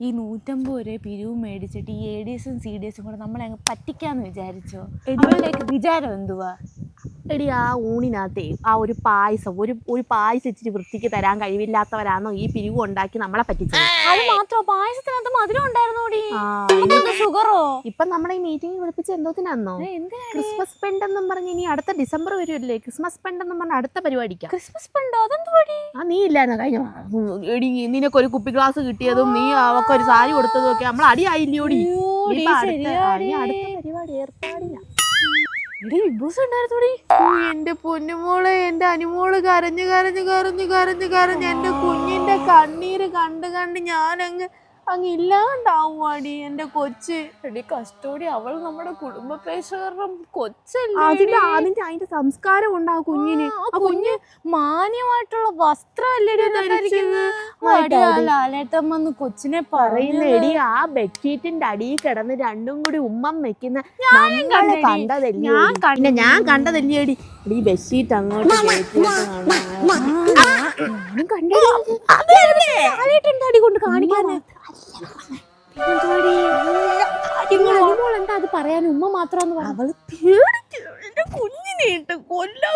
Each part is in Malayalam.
ഈ നൂറ്റമ്പത് രൂപ പിരിവ് മേടിച്ചിട്ട് ഈ എ ഡി എസും സി ഡി എസും കൂടെ നമ്മളെ അങ്ങ് പറ്റിക്കാന്ന് വിചാരിച്ചോ? അവളുടെയൊക്കെ വിചാരം എന്തുവാ? എടി ആ ഊണിനകത്തെ ആ ഒരു പായസം ഒരു ഒരു പായസം ഇച്ചിരി വൃത്തിക്ക് തരാൻ കഴിവില്ലാത്തവരാണോ ഈ പിരിവ് ഉണ്ടാക്കി നമ്മളെ പറ്റിച്ചത്? അത് മാത്രോ? പായസത്തിനകത്ത് മധുരം ഉണ്ടായിരുന്നോടി ഷുഗറോ ഇപ്പൊ നമ്മുടെ ഈ മീറ്റിംഗ് വിളിപ്പിച്ച് എന്തോത്തിനാന്നോ? ക്രിസ്മസ് പെൻഡ് എന്നും പറഞ്ഞ് ഇനി അടുത്ത ഡിസംബർ വരുമല്ലേ ക്രിസ്മസ് എന്നും പറഞ്ഞ അടുത്ത പരിപാടിക്കാ. ക്രിസ്മസ് പെണ്ടോ അതെന്തുവാടി ആ നീ ഇല്ലായിരുന്നോ? കഴിഞ്ഞ എടി നിനക്ക് ഒരു കുപ്പി ഗ്ലാസ് കിട്ടിയതും നീ അവക്ക് ഒരു സാരി കൊടുത്തതും ഒക്കെ നമ്മൾ അടിയായില്ലോടി? അടുത്ത പരിപാടി ഏർപ്പാടില്ല. എടി ബിഗ് ബോസ് ഉണ്ടായിരുന്നോടി എന്റെ പൊന്നുമോൾ എന്റെ അനുമോൾ കരഞ്ഞു കരഞ്ഞു കരഞ്ഞു കരഞ്ഞു കരഞ്ഞു എന്റെ കുഞ്ഞിന്റെ കണ്ണീര് കണ്ട് കണ്ട് ഞാൻ അങ്ങ് ഇല്ലാണ്ടാവുവാടി എന്റെ കൊച്ച്. എടി കസ്റ്റോഡി അവൾ നമ്മുടെ കുടുംബ പ്രേക്ഷകരുടെ കൊച്ചല്ലേ അതിന്റെ അതിന്റെ അതിന്റെ സംസ്കാരം ഉണ്ടാവും കുഞ്ഞിന്. ആ കുഞ്ഞ് മാന്യമായിട്ടുള്ള വസ്ത്രമല്ലേ. ലാലേട്ടൻ വന്ന് കൊച്ചിനെ പറയുന്ന പറയുന്ന എടി ആ ബെഡ്ഷീറ്റിന്റെ അടിയിൽ കിടന്ന് രണ്ടും കൂടി ഉമ്മം വെക്കുന്ന നമ്മൾ കണ്ടെടി. കണ്ടതല്ലേ ഞാൻ പിന്നെ ഞാൻ കണ്ടതല്ലേ എടി? എടി ബെഡ്ഷീറ്റ് അങ്ങോട്ട് കയറ്റിയിട്ട് അടി കൊണ്ട് കാണിക്കാനാ? എന്താ അത് പറയാൻ ഉമ്മ മാത്രം അവൾ പേടിച്ചു എന്റെ കുഞ്ഞിനെ ഇട്ട് കൊല്ലാൻ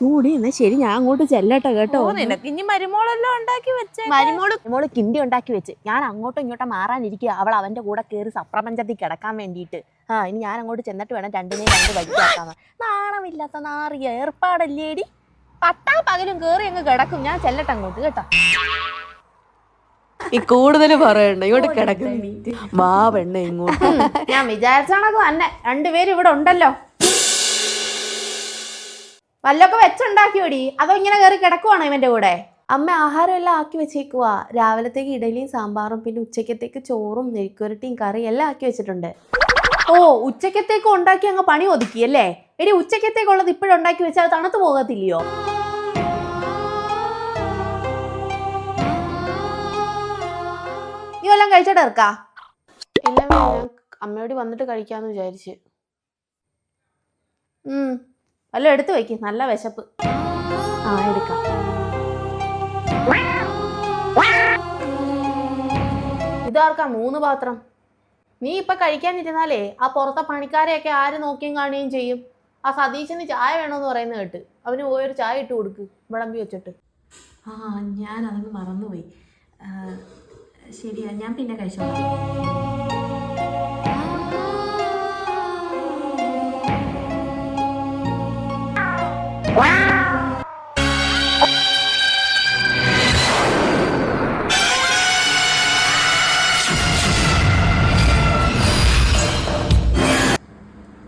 കൂടി എന്നാ ശരി ഞാൻ അങ്ങോട്ട് ചെല്ലട്ടെ കേട്ടോ. നിനക്ക് ഇനി മരുമോളെല്ലാം ഉണ്ടാക്കി വെച്ച് മരുമോൾ മോൾ കിണ്ടി ഉണ്ടാക്കി വെച്ച്. ഞാൻ അങ്ങോട്ടും ഇങ്ങോട്ടും മാറാനിരിക്കുക അവൾ അവന്റെ കൂടെ കയറി സപ്രപഞ്ചത്തിൽ കിടക്കാൻ വേണ്ടിയിട്ട്. ആ ഇനി ഞാൻ അങ്ങോട്ട് ചെന്നിട്ട് വേണം രണ്ടിനെയും രണ്ട് വഴിക്കാക്കാൻ നാണമില്ലാത്ത നാറിയ ഏർപ്പാടല്ലേടി? പട്ടാ പകലും കേറി അങ്ങ് കിടക്കും. ഞാൻ ചെല്ലട്ടെ അങ്ങോട്ട് കേട്ടോ. ഈ കൂടുതൽ പറയണ്ട. ഇവിടെ കിടക്കുന്നു വാ പെണ്ണ ഇങ്ങോട്ട്. ഞാൻ വിചാരിച്ചാണത് തന്നെ. രണ്ടുപേരും ഇവിടെ ഉണ്ടല്ലോ. വെച്ചുണ്ടാക്കി വെച്ചുണ്ടാക്കിയോടി. അതോ ഇങ്ങനെ കയറി കിടക്കുവാണോ ഇവന്റെ കൂടെ? അമ്മ ആഹാരം എല്ലാം ആക്കി വെച്ചേക്കുവാ. രാവിലത്തേക്ക് ഇഡലിയും സാമ്പാറും പിന്നെ ഉച്ചക്കത്തേക്ക് ചോറും നെരിക്കുരട്ടിയും കറിയും എല്ലാം ആക്കി വെച്ചിട്ടുണ്ട്. ഓ ഉച്ചക്കത്തേക്ക് ഉണ്ടാക്കി അങ്ങ് പണി ഒതുക്കി അല്ലേ? എടി ഉച്ചക്കത്തേക്കുള്ളത് ഇപ്പോഴുണ്ടാക്കി വെച്ചാൽ തണുത്ത് പോകത്തില്ലയോ? വല്ലതും കഴിച്ചിട്ട് ഇറക്കാ ഇല്ല ഞാൻ അമ്മയോട് വന്നിട്ട് കഴിക്കാന്ന് വിചാരിച്ച്. ഉം. വല്ലതും എടുത്തു വയ്ക്ക് നല്ല വിശപ്പ്. ആ എടുക്കാം. ഇതാർക്കാ മൂന്ന് പാത്രം. നീ ഇപ്പൊ കഴിക്കാനിരുന്നാലേ ആ പുറത്തെ പണിക്കാരെയൊക്കെ ആര് നോക്കിയും കാണുകയും ചെയ്യും? ആ സതീശന് ചായ വേണമെന്ന് പറയുന്നത് കേട്ട്. അവന് പോയൊരു ചായ ഇട്ട് കൊടുക്ക്. വിളമ്പി വെച്ചിട്ട്. ആ ഞാൻ അതങ്ങ് മറന്നുപോയി ശരിയാ ഞാൻ പിന്നെ കഴിച്ചോളാം.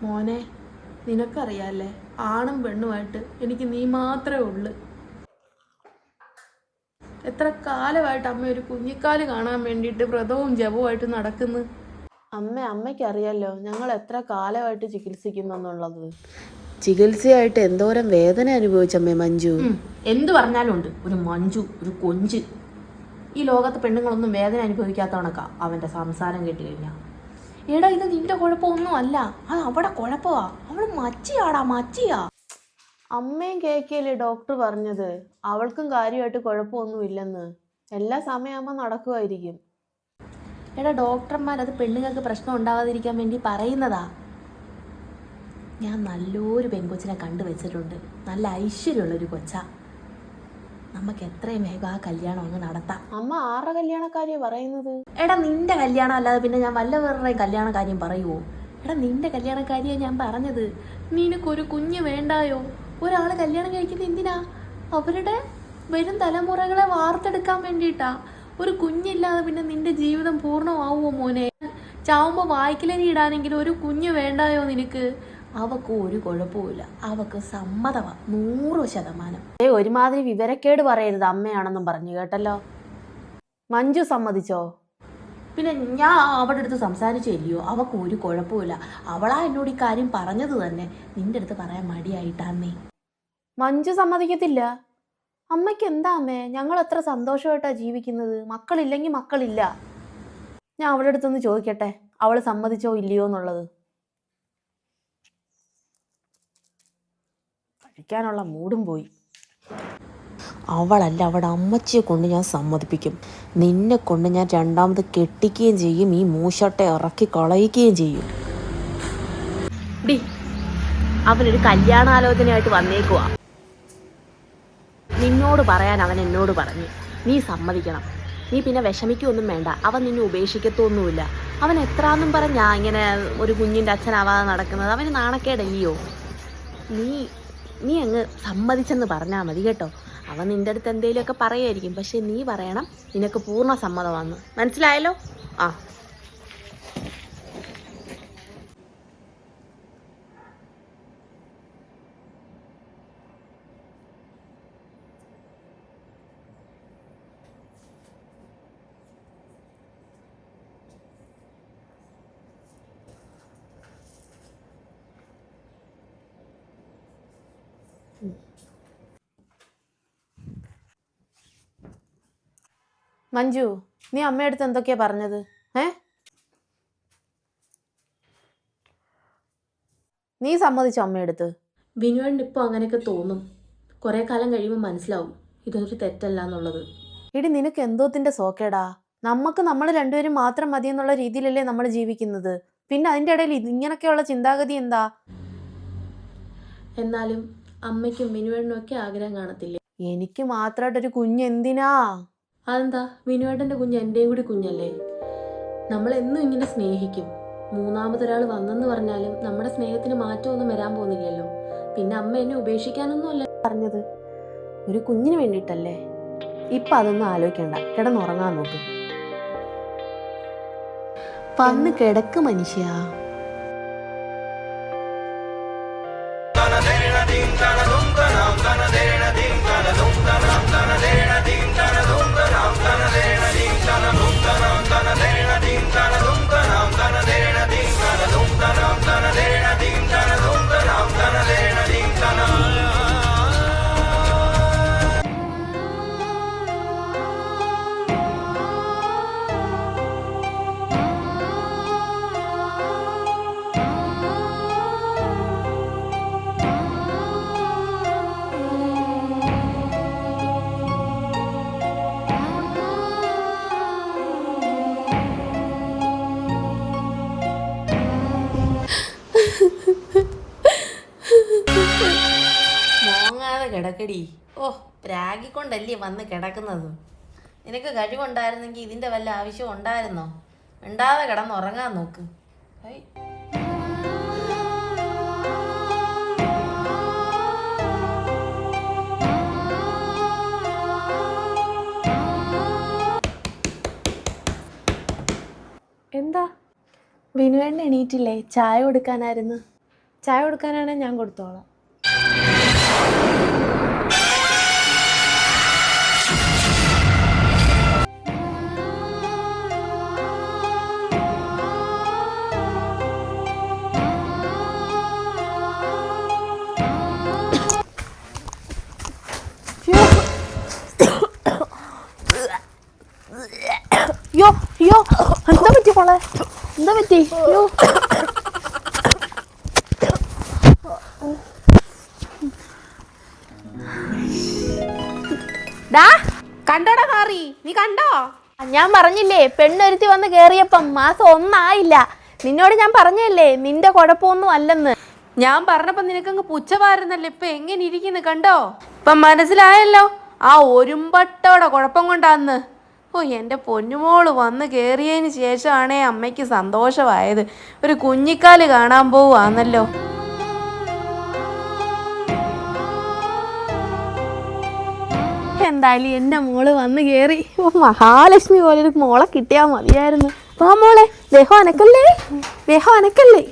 മോനെ നിനക്കറിയാല്ലേ? ആണും പെണ്ണുമായിട്ട് എനിക്ക് നീ മാത്രമേ ഉള്ളു. എത്ര കാലമായിട്ട് അമ്മ ഒരു കുഞ്ഞിക്കാൽ കാണാൻ വേണ്ടിയിട്ട് വ്രതവും ജപവുമായിട്ട് നടക്കുന്നു? അമ്മ അമ്മയ്ക്കറിയാലോ ഞങ്ങൾ എത്ര കാലമായിട്ട് ചികിത്സിക്കുന്നു എന്നുള്ളത് ചികിത്സയായിട്ട് എന്തോരം വേദന അനുഭവിച്ചമ്മേ മഞ്ജു. എന്ത് പറഞ്ഞാലും ഉണ്ട് ഒരു മഞ്ജു ഒരു കൊഞ്ച്. ഈ ലോകത്ത് പെണ്ണുങ്ങളൊന്നും വേദന അനുഭവിക്കാത്തവണക്ക അവന്റെ സംസാരം കേട്ട് കഴിഞ്ഞാ. എടാ ഇത് നിന്റെ കുഴപ്പമൊന്നും അല്ല അത് അവിടെ കുഴപ്പമാ. അവൾ മച്ചിയാടാ മച്ചിയാ. അമ്മയും കേൾക്കിയല്ലേ ഡോക്ടർ പറഞ്ഞത്? അവൾക്കും കാര്യമായിട്ട് കുഴപ്പമൊന്നുമില്ലെന്ന്. എല്ലാ സമയമാകുമ്പോൾ നടക്കുമായിരിക്കും. എടാ ഡോക്ടർമാർ അത് പെണ്ണുങ്ങൾക്ക് പ്രശ്നം ഉണ്ടാവാതിരിക്കാൻ വേണ്ടി പറയുന്നതാ. ഞാൻ നല്ലൊരു പെൺകൊച്ചിനെ കണ്ടു വെച്ചിട്ടുണ്ട്. നല്ല ഐശ്വര്യമുള്ളൊരു കൊച്ചാ. നമുക്ക് എത്രയും വേഗം ആ കല്യാണം അങ്ങ് നടത്താം. അമ്മ ആരുടെ കല്യാണക്കാര്യം പറയുന്നത്? എടാ നിന്റെ കല്യാണം അല്ലാതെ പിന്നെ ഞാൻ വല്ല വേറെയും കല്യാണ കാര്യം പറയുമോ എടാ നിന്റെ കല്യാണക്കാരിയാ ഞാൻ പറഞ്ഞത്. നിനക്കൊരു കുഞ്ഞ് വേണ്ടായോ? ഒരാൾ കല്യാണം കഴിക്കുന്നത് എന്തിനാ? അവരുടെ വരും തലമുറകളെ വാർത്തെടുക്കാൻ വേണ്ടിയിട്ടാ. ഒരു കുഞ്ഞില്ലാതെ പിന്നെ നിന്റെ ജീവിതം പൂർണമാവുമോ മോനെ? ചാവുമ്പോൾ വായിക്കലരി ഇടാനെങ്കിലും ഒരു കുഞ്ഞ് വേണ്ടായോ നിനക്ക്? അവക്ക് ഒരു കുഴപ്പമില്ല അവക്ക് സമ്മതമാ. നൂറ് ശതമാനം. ഏ ഒരുമാതിരി വിവരക്കേട് പറയരുത് അമ്മയാണെന്നും പറഞ്ഞു കേട്ടല്ലോ? മഞ്ജു സമ്മതിച്ചോ? പിന്നെ ഞാൻ അവളുടെ അടുത്ത് സംസാരിച്ചില്ലയോ അവക്ക് ഒരു കുഴപ്പമില്ല അവളാ എന്നോട് ഈ കാര്യം പറഞ്ഞത് തന്നെ. നിന്റെ അടുത്ത് പറയാൻ മടിയായിട്ടാന്നേ. മഞ്ജു സമ്മതിക്കത്തില്ല. അമ്മയ്ക്ക് എന്താ അമ്മേ? ഞങ്ങൾ എത്ര സന്തോഷമായിട്ടാ ജീവിക്കുന്നത്. മക്കളില്ലെങ്കിൽ മക്കളില്ല. ഞാൻ അവളുടെ അടുത്തൊന്ന് ചോദിക്കട്ടെ? അവൾ സമ്മതിച്ചോ ഇല്ലയോ എന്നുള്ളത്? കഴിക്കാനുള്ള മൂടും പോയി. അവളല്ല അവളുടെ അമ്മച്ചിയെ കൊണ്ട് ഞാൻ സമ്മതിപ്പിക്കും. നിന്നെ കൊണ്ട് ഞാൻ രണ്ടാമത് കെട്ടിക്കുകയും ചെയ്യും. ഈ മൂശട്ടെ ഇറക്കി കളയിക്കുകയും ചെയ്യും. അവനൊരു കല്യാണാലോചനയായിട്ട് വന്നേക്കുവാ. നിന്നോട് പറയാൻ അവൻ എന്നോട് പറഞ്ഞു. നീ സമ്മതിക്കണം. നീ പിന്നെ വിഷമിക്കൊന്നും വേണ്ട. അവൻ നിന്നെ ഉപേക്ഷിക്കത്തൊന്നുമില്ല. അവൻ എത്രാന്നും പറഞ്ഞാ ഇങ്ങനെ ഒരു കുഞ്ഞിന്റെ അച്ഛനാവാതെ നടക്കുന്നത്. അവന് നാണക്കേടല്ലയോ? നീ നീ അങ്ങ് സമ്മതിച്ചെന്ന് പറഞ്ഞാൽ മതി കേട്ടോ. അവൻ നിന്റെ അടുത്ത് എന്തെങ്കിലുമൊക്കെ പറയുമായിരിക്കും പക്ഷേ നീ പറയണം നിനക്ക് പൂർണ സമ്മതമാണെന്ന്. മനസ്സിലായല്ലോ? ആ. മഞ്ജു നീ അമ്മയടുത്ത് എന്തൊക്കെയാ പറഞ്ഞത്? ഏ? നീ സമ്മതിച്ചോ അമ്മയടുത്ത്? ബിനുവേണ്ട ഇപ്പോൾ അങ്ങനെയൊക്കെ തോന്നും. കുറേ കാലം കഴിയുമ്പോൾ മനസ്സിലാവും ഇതൊരു തെറ്റല്ല എന്നുള്ളത്. എടി നിനക്ക് എന്തോത്തിന്റെ സോക്കേടാ? നമുക്ക് നമ്മൾ രണ്ടുപേരും മാത്രം മതി എന്നുള്ള രീതിയിലല്ലേ നമ്മൾ ജീവിക്കുന്നത്. പിന്നെ അതിന്റെ ഇടയിൽ ഇങ്ങനെയൊക്കെയുള്ള ഇങ്ങനൊക്കെയുള്ള ചിന്താഗതി എന്താ? എന്നാലും അമ്മയ്ക്കും മിനുവേടനും ഒക്കെ ആഗ്രഹം കാണത്തില്ലേ? എനിക്ക് മാത്രമായിട്ടൊരു കുഞ്ഞ് എന്തിനാ? അതെന്താ? വിനുവേട്ടന്റെ കുഞ്ഞ് എന്റെയും കൂടി കുഞ്ഞല്ലേ? നമ്മൾ എന്നും ഇങ്ങനെ സ്നേഹിക്കും. മൂന്നാമതൊരാൾ വന്നെന്ന് പറഞ്ഞാലും നമ്മുടെ സ്നേഹത്തിന് മാറ്റമൊന്നും വരാൻ പോകുന്നില്ലല്ലോ. പിന്നെ അമ്മ എന്നെ ഉപേക്ഷിക്കാനൊന്നും അല്ല പറഞ്ഞത് ഒരു കുഞ്ഞിന് വേണ്ടിയിട്ടല്ലേ? ഇപ്പം അതൊന്നും ആലോചിക്കണ്ട. കിടന്നുറങ്ങാൻ നോക്ക്. വന്ന് കിടക്ക് മനുഷ്യ. മോങ്ങാതെ കിടക്കടി. ഓ രാഗിക്കൊണ്ടല്ലേ വന്ന് കിടക്കുന്നത്? നിനക്ക് കഴിവുണ്ടായിരുന്നെങ്കിൽ ഇതിന്റെ വല്ല ആവശ്യം ഉണ്ടായിരുന്നോ? ഉണ്ടാതെ കിടന്നുറങ്ങാൻ നോക്ക്. വിനുവേണ്ണ എണീറ്റില്ലേ? ചായ കൊടുക്കാനായിരുന്നു. ചായ കൊടുക്കാനാണ് ഞാൻ കൊടുത്തോളാം. യോ യോ എന്താ പറ്റി എന്താ പറ്റി? കണ്ടോടാ കാറി? നീ കണ്ടോ? ഞാൻ പറഞ്ഞില്ലേ പെണ്ണൊരുത്തി വന്ന് കേറിയപ്പം മാസം ഒന്നായില്ല. നിന്നോട് ഞാൻ പറഞ്ഞല്ലേ നിന്റെ കുഴപ്പമൊന്നും അല്ലെന്ന്. ഞാൻ പറഞ്ഞപ്പോ നിനക്കങ്ങ് പുച്ഛമായിരുന്നല്ലേ ഇപ്പൊ എങ്ങനെ ഇരിക്കുന്നു കണ്ടോ? ഇപ്പം മനസ്സിലായല്ലോ ആ ഒരുമ്പട്ടോടെ കുഴപ്പം കൊണ്ടാന്ന്. ഓ എന്റെ പൊന്നുമോൾ വന്ന് കയറിയതിന് ശേഷമാണേ അമ്മയ്ക്ക് സന്തോഷമായത്. ഒരു കുഞ്ഞിക്കാൽ കാണാൻ പോവുകയാണല്ലോ. എന്തായാലും എന്റെ മോൾ വന്ന് കയറി മഹാലക്ഷ്മി പോലെ ഒരു മോളെ കിട്ടിയാൽ മതിയായിരുന്നു. വാ മോളെ ദേഹം അനക്കല്ലേ? ദേഹം അനക്കല്ലേ?